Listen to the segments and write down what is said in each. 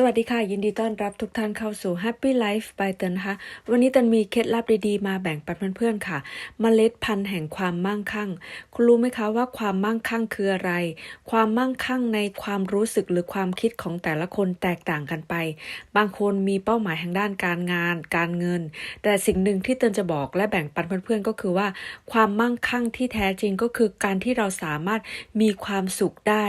สวัสดีค่ะ ยินดีต้อนรับทุกท่านเข้าสู่ Happy Life by เตินนะคะ วันนี้เตันมีเคล็ดลับดีๆ มาแบ่งปันเพื่อนๆค่ะเมล็ดพันธุ์แห่งความมั่งคั่ง คุณรู้ไหมคะว่าความมั่งคั่งคืออะไร ความมั่งคั่งในความรู้สึกหรือความคิดของแต่ละคนแตกต่างกันไป บางคนมีเป้าหมายทางด้านการงาน การเงิน แต่สิ่งหนึ่งที่เตินจะบอกและแบ่งปันเพื่อนๆก็คือว่า ความมั่งคั่งที่แท้จริงก็คือการที่เราสามารถมีความสุขได้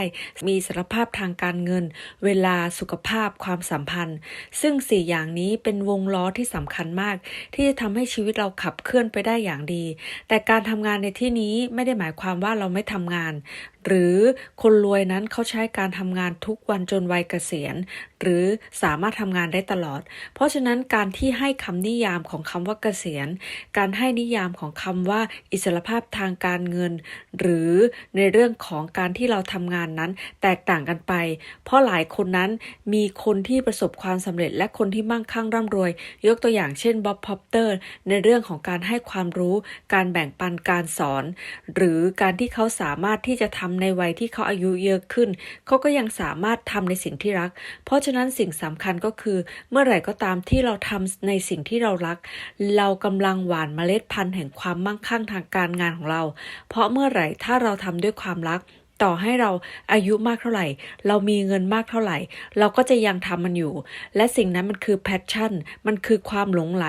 มีอิสรภาพทางการเงิน เวลาสุขภาพความสัมพันธ์ ซึ่งสี่อย่างนี้เป็นวงล้อที่สำคัญมาก ที่จะทำให้ชีวิตเราขับเคลื่อนไปได้อย่างดี แต่การทำงานในที่นี้ไม่ได้หมายความว่าเราไม่ทำงานหรือคนรวยนั้นเขาใช้การทำงานทุกวันจนวัยเกษียณ หรือสามารถทำงานได้ตลอด เพราะฉะนั้นการที่ให้คำนิยามของคำว่าเกษียณ การให้นิยามของคำว่าอิสรภาพทางการเงิน หรือในเรื่องของการที่เราทำงานนั้นแตกต่างกันไป เพราะหลายคนนั้นมีคนที่ประสบความสำเร็จ และคนที่มั่งคั่งร่ำรวย ยกตัวอย่างเช่นบ๊อบพอปเตอร์ในเรื่องของการให้ความรู้ การแบ่งปันการสอน หรือการที่เขาสามารถที่จะทำในวัยที่เขาอายุเยอะขึ้น เขาก็ยังสามารถทำในสิ่งที่รัก เพราะฉะนั้นสิ่งสำคัญก็คือ เมื่อไหร่ก็ตามที่เราทำในสิ่งที่เรารัก เรากำลังหว่านเมล็ดพันธุ์แห่งความมั่งคั่งทางการงานของเรา เพราะเมื่อไหร่ถ้าเราทำด้วยความรัก ต่อให้เราอายุมากเท่าไหร่ เรามีเงินมากเท่าไหร่ เราก็จะยังทำมันอยู่ และสิ่งนั้นมันคือแพชชั่น มันคือความหลงไหล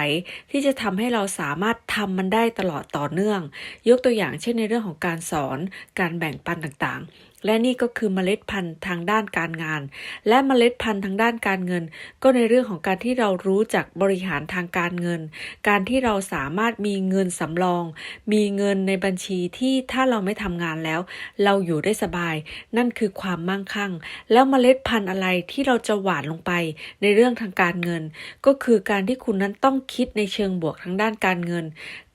ที่จะทำให้เราสามารถทำมันได้ตลอดต่อเนื่อง ยกตัวอย่างเช่นในเรื่องของการสอน การแบ่งปันต่างๆ และนี่ก็คือเมล็ดพันธุ์ทางด้านการงาน และเมล็ดพันธุ์ทางด้านการเงิน ก็ในเรื่องของการที่เรารู้จักบริหารทางการเงิน การที่เราสามารถมีเงินสำรอง มีเงินในบัญชีที่ถ้าเราไม่ทำงานแล้ว เราอยู่ได้สบาย นั่นคือความมั่งคั่ง แล้วเมล็ดพันธุ์อะไรที่เราจะหว่านลงไปในเรื่องทางการเงิน ก็คือการที่คุณนั้นต้องคิดในเชิงบวกทางด้านการเงิน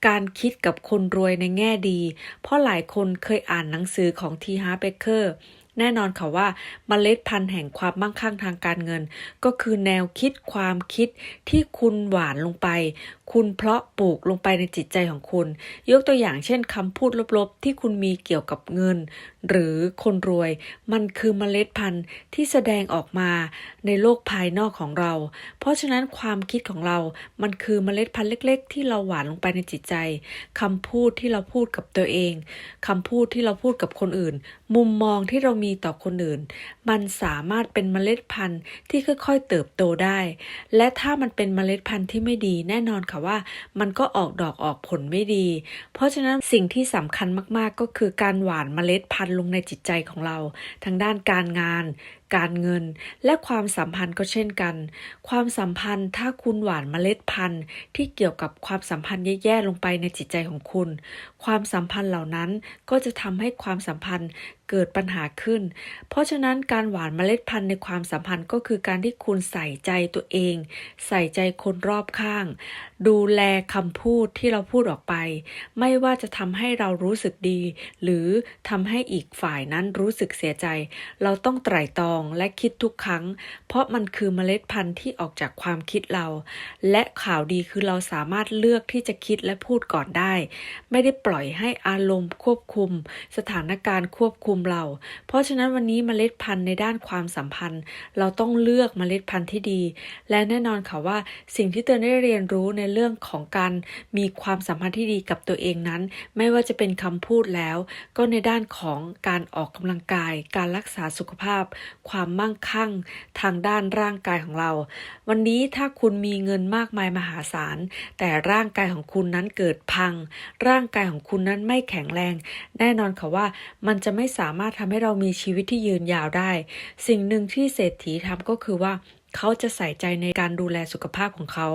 การคิดกับคนรวยในแง่ดี เพราะหลายคนเคยอ่านหนังสือของทีฮาร์เบเกอร์ แน่นอนค่ะว่าเมล็ดพันธุ์แห่งความมั่งคั่งทางการเงิน ก็คือแนวคิดความคิดที่คุณหวานลงไป คุณเพาะปลูกลงไปในจิตใจของคุณ ยกตัวอย่างเช่นคำพูดลบๆ ที่คุณมีเกี่ยวกับเงิน หรือคนรวย มันคือเมล็ดพันธุ์ที่แสดงออกมาในโลกภายนอกของเรา เพราะฉะนั้นความคิดของเรา มันคือเมล็ดพันธุ์เล็ก ๆ ที่เราหวานลงไปในจิตใจคำพูดที่เราพูดกับตัวเองคำพูดที่เราพูดกับคนอื่น มุมมองที่เรามีต่อคนอื่น มันสามารถเป็นเมล็ดพันธุ์ที่ค่อยๆเติบโตได้ และถ้ามันเป็นเมล็ดพันธุ์ที่ไม่ดีแน่นอนค่ะว่า มันก็ออกดอกออกผลไม่ดี เพราะฉะนั้นสิ่งที่สำคัญมากๆก็คือการหว่านเมล็ดพันธุ์ลงในจิตใจของเรา ทางด้านการงานการเงิน และความสัมพันธ์ก็เช่นกัน ความสัมพันธ์ถ้าคุณหว่านเมล็ดพันธุ์ ที่เกี่ยวกับความสัมพันธ์แย่ๆลงไปในจิตใจของคุณ ความสัมพันธ์เหล่านั้นก็จะทำให้ความสัมพันธ์เกิดปัญหาขึ้น เพราะฉะนั้นการหว่านเมล็ดพันธุ์ในความสัมพันธ์ก็คือการที่คุณใส่ใจตัวเอง ใส่ใจคนรอบข้าง ดูแลคำพูดที่เราพูดออกไป ไม่ว่าจะทำให้เรารู้สึกดี หรือทำให้อีกฝ่ายนั้นรู้สึกเสียใจ เราต้องไตร่ตรองและคิดทุกครั้ง เพราะมันคือเมล็ดพันธุ์ที่ออกจากความคิดเรา และข่าวดีคือเราสามารถเลือกที่จะคิดและพูดก่อนได้ ไม่ได้ปล่อยให้อารมณ์ควบคุม สถานการณ์ควบคุมเรา เพราะฉะนั้นวันนี้เมล็ดพันธุ์ในด้านความสัมพันธ์ เราต้องเลือกเมล็ดพันธุ์ที่ดี และแน่นอนค่ะว่าสิ่งที่เตือนได้เรียนรู้ในเรื่องของการมีความสัมพันธ์ที่ดีกับตัวเองนั้น ไม่ว่าจะเป็นคำพูดแล้ว ก็ในด้านของการออกกำลังกาย การรักษาสุขภาพความมั่งคั่งทางด้านร่างกายของเรา วันนี้ถ้าคุณมีเงินมากมายมหาศาล แต่ร่างกายของคุณนั้นเกิดพัง ร่างกายของคุณนั้นไม่แข็งแรง แน่นอนค่ะว่ามันจะไม่สามารถทำให้เรามีชีวิตที่ยืนยาวได้ สิ่งหนึ่งที่เศรษฐีทำก็คือว่า เขาจะใส่ใจในการดูแลสุขภาพของเขา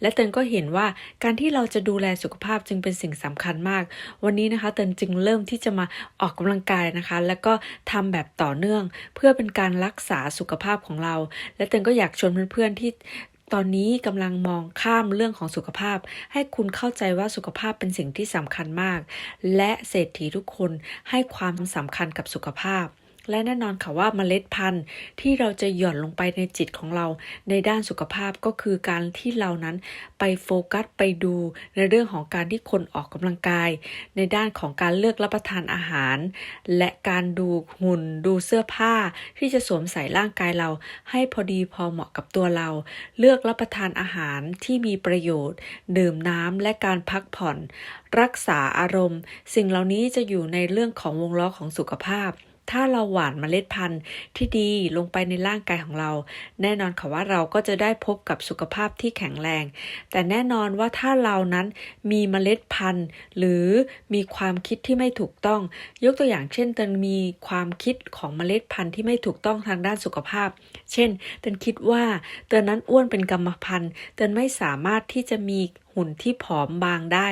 และเตินก็เห็นว่าการที่เราจะดูแลสุขภาพจึงเป็นสิ่งสำคัญมาก วันนี้นะคะเตินจึงเริ่มที่จะมาออกกำลังกายนะคะ แล้วก็ทำแบบต่อเนื่อง เพื่อเป็นการรักษาสุขภาพของเรา และเตินก็อยากชวนเพื่อนๆที่ตอนนี้กำลังมองข้ามเรื่องของสุขภาพ ให้คุณเข้าใจว่าสุขภาพเป็นสิ่งที่สำคัญมาก และเศรษฐีทุกคนให้ความสำคัญกับสุขภาพ และแน่นอนค่ะว่าเมล็ดพันธุ์ที่เราจะหย่อนลงไปในจิตของเรา ในด้านสุขภาพก็คือการที่เรานั้นไปโฟกัสไปดูในเรื่องของการที่คนออกกำลังกาย ในด้านของการเลือกรับประทานอาหาร และการดูหุ่นดูเสื้อผ้าที่จะสวมใส่ร่างกายเรา ให้พอดีพอเหมาะกับตัวเรา เลือกรับประทานอาหารที่มีประโยชน์ ดื่มน้ำและการพักผ่อน รักษาอารมณ์ สิ่งเหล่านี้จะอยู่ในเรื่องของวงล้อของสุขภาพ ถ้าเราหว่านเมล็ดพันธุ์ที่ดีลงไปในร่างกายของเรา แน่นอนค่ะว่าเราก็จะได้พบกับสุขภาพที่แข็งแรง แต่แน่นอนว่าถ้าเรานั้นมีเมล็ดพันธุ์ หรือมีความคิดที่ไม่ถูกต้อง ยกตัวอย่างเช่นเตนมีความคิดของเมล็ดพันธุ์ที่ไม่ถูกต้องทางด้านสุขภาพ เช่นเตนคิดว่าเตนนั้นอ้วนเป็นกรรมพันธุ์เตนไม่สามารถที่จะมี หุ่นที่ผอมบางได้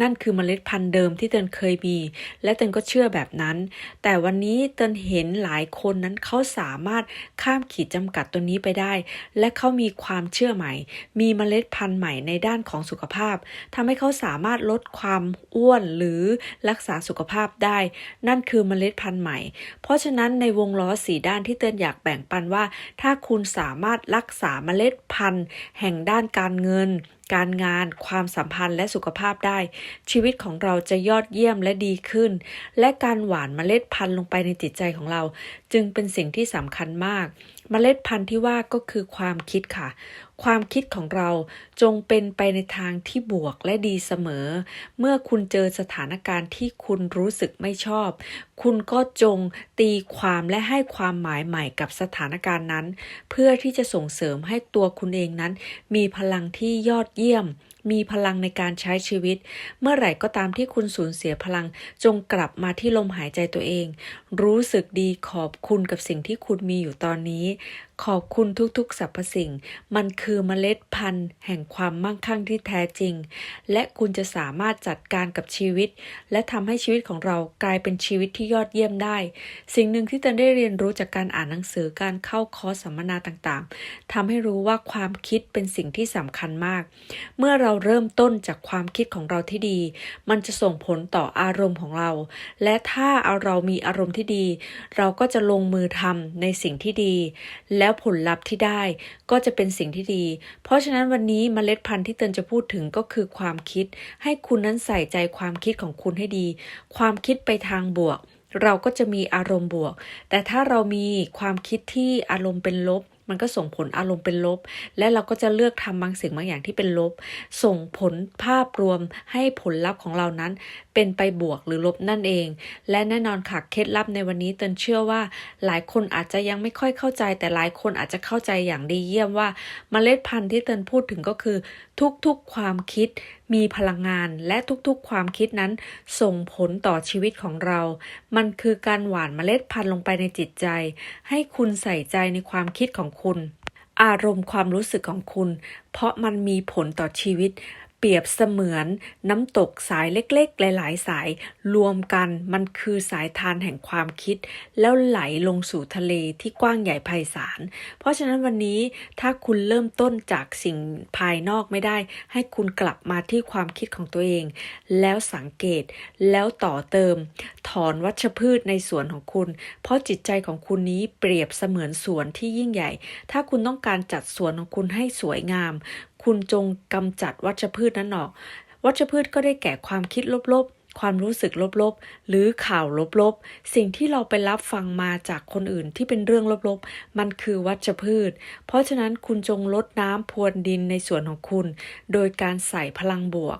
นั่นคือเมล็ดพันธุ์เดิมที่เตินเคยมี และเตินก็เชื่อแบบนั้น แต่วันนี้เตินเห็นหลายคนนั้นเขาสามารถข้ามขีดจำกัดตัวนี้ไปได้ และเขามีความเชื่อใหม่ มีเมล็ดพันธุ์ใหม่ในด้านของสุขภาพทำให้เขาสามารถลดความอ้วนหรือรักษาสุขภาพได้ นั่นคือเมล็ดพันธุ์ใหม่ เพราะฉะนั้นในวงล้อสีด้านที่เตินอยากแบ่งปันว่า ถ้าคุณสามารถรักษาเมล็ดพันธุ์ แห่งด้านการเงิน การงาน ความสัมพันธ์และสุขภาพได้ ชีวิตของเราจะยอดเยี่ยมและดีขึ้น และการหวานเมล็ดพันธุ์ลงไปในจิตใจของเรา จึงเป็นสิ่งที่สำคัญมากเมล็ดพันธุ์ที่ว่าก็คือความคิดค่ะ ความคิดของเราจงเป็นไปในทางที่บวกและดีเสมอ เมื่อคุณเจอสถานการณ์ที่คุณรู้สึกไม่ชอบ คุณก็จงตีความและให้ความหมายใหม่กับสถานการณ์นั้น เพื่อที่จะส่งเสริมให้ตัวคุณเองนั้น มีพลังที่ยอดเยี่ยม มีพลังในการใช้ชีวิต เมื่อไหร่ก็ตามที่คุณสูญเสียพลัง จงกลับมาที่ลมหายใจตัวเอง รู้สึกดีขอบคุณกับสิ่งที่คุณมีอยู่ตอนนี้ ขอบคุณทุกๆสรรพสิ่ง มันคือเมล็ดพันธุ์ แห่งความมั่งคั่งที่แท้จริง และคุณจะสามารถจัดการกับชีวิต และทำให้ชีวิตของเรากลายเป็นชีวิตที่ยอดเยี่ยมได้ สิ่งหนึ่งที่ตันได้เรียนรู้จากการอ่านหนังสือการเข้าคอร์สสัมมนาต่างๆทำให้รู้ว่าความคิดเป็นสิ่งที่สำคัญมาก เมื่อเราเริ่มต้นจากความคิดของเราที่ดี มันจะส่งผลต่ออารมณ์ของเรา และถ้าเอาเรามีอารมณ์ที่ดี เราก็จะลงมือทำในสิ่งที่ดี แล้แล้วผลลัพธ์ที่ได้ก็จะเป็นสิ่งที่ดี เพราะฉะนั้นวันนี้เมล็ดพันธุ์ที่เตินจะพูดถึงก็คือความคิด ให้คุณนั้นใส่ใจความคิดของคุณให้ดี ความคิดไปทางบวก เราก็จะมีอารมณ์บวก แต่ถ้าเรามีความคิดที่อารมณ์เป็นลบมันก็ส่งผลอารมณ์เป็นลบ และเราก็จะเลือกทำบางสิ่งบางอย่างที่เป็นลบ ส่งผลภาพรวมให้ผลลัพธ์ของเรานั้น เป็นไปบวกหรือลบนั่นเอง และแน่นอนค่ะเคล็ดลับในวันนี้เตินเชื่อว่า หลายคนอาจจะยังไม่ค่อยเข้าใจ แต่หลายคนอาจจะเข้าใจอย่างดีเยี่ยมว่าเมล็ดพันธุ์ที่เตินพูดถึงก็คือ ทุกๆความคิดมีพลังงานและทุกๆความคิดนั้น ส่งผลต่อชีวิตของเรา มันคือการหว่านเมล็ดพันธุ์ลงไปในจิตใจ ให้คุณใส่ใจในความคิดของคุณ อารมณ์ความรู้สึกของคุณ เพราะมันมีผลต่อชีวิต รียบเสมือนน้ำตกสายเล็กๆ หลายๆ สายรวมกันมันคือสายทานแห่งความคิด แล้วไหลลงสู่ทะเลที่กว้างใหญ่ไพศาล เพราะฉะนั้นวันนี้ถ้าคุณเริ่มต้นจากสิ่งภายนอกไม่ได้ ให้คุณกลับมาที่ความคิดของตัวเอง แล้วสังเกตแล้วต่อเติม ถอนวัชพืชในสวนของคุณ เพราะจิตใจของคุณนี้เปรียบเสมือนสวนที่ยิ่งใหญ่ ถ้าคุณต้องการจัดสวนของคุณให้สวยงาม คุณจงกำจัดวัชพืชนั้นออก วัชพืชก็ได้แก่ความคิดลบๆ ความรู้สึกลบๆ หรือข่าวลบๆ สิ่งที่เราไปรับฟังมาจากคนอื่นที่เป็นเรื่องลบๆ มันคือวัชพืช เพราะฉะนั้นคุณจงลดน้ำพรวนดินในสวนของคุณ โดยการใส่พลังบวก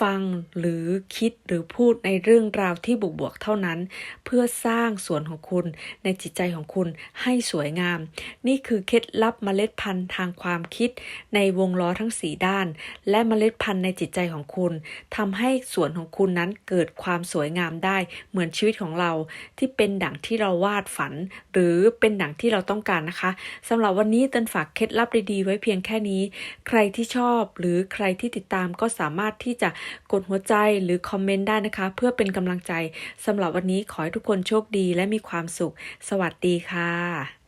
ฟังหรือคิดหรือพูดในเรื่องราวที่บวกๆเท่านั้น เพื่อสร้างสวนของคุณในจิตใจของคุณให้สวยงาม นี่คือเคล็ดลับเมล็ดพันธุ์ทางความคิดในวงล้อทั้งสีด้าน และเมล็ดพันธุ์ในจิตใจของคุณทำให้สวนของคุณนั้นเกิดความสวยงามได้ เหมือนชีวิตของเราที่เป็นดั่งที่เราวาดฝัน หรือเป็นดั่งที่เราต้องการนะคะสำหรับวันนี้เตันฝากเคล็ดลับดีๆไว้เพียงแค่นี้ ใครที่ชอบหรือใครที่ติดตามก็สามารถที่จะกดหัวใจหรือคอมเมนต์ได้นะคะ เพื่อเป็นกำลังใจสำหรับวันนี้ขอให้ทุกคนโชคดีและมีความสุข สวัสดีค่ะ